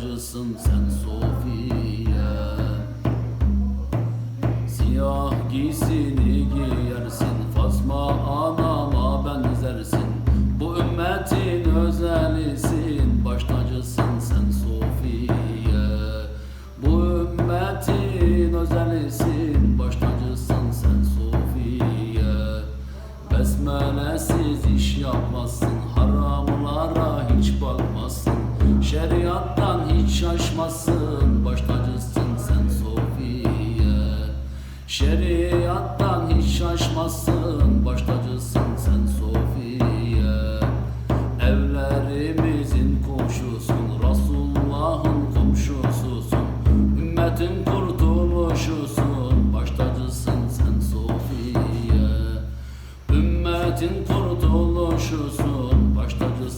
tacısın sen Sofiye. Siyah giysini giyersin Fatma anama benzersin. Bu ümmetin özelisin Baş tacısın sen Sofiye. Bu ümmetin özelisin Baş tacısın sen Sofiye. Besmelesiz iş yapmazsın Şeriattan hiç şaşmazsın. Baş tacısın sen Sofiye. Şeriattan hiç şaşmazsın. Baş tacısın sen Sofiye. Evlerimizin komşusun Resulullah'ın komşususun Ümmetin kurtuluşusun. Baş tacısın sen Sofiye. Ümmetin kurtuluşusun. Baş tacısın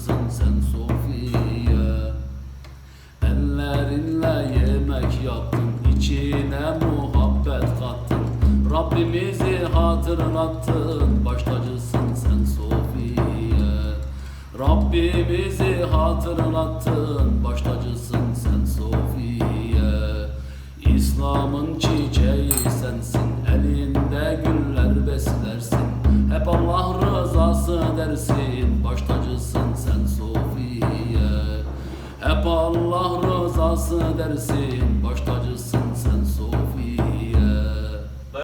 yaptın içine muhabbet kattın. Rabbimizi hatırlattın Baş tacısın sen Sofiye. Rabbimizi hatırlattın Baş tacısın sen Sofiye. İslam'ın çiçeği sensin Elinde güller beslersin. Hep Allah rızası dersin Baş tacısın sen Sofiye. Hep Allah rızası dersin Baş tacısın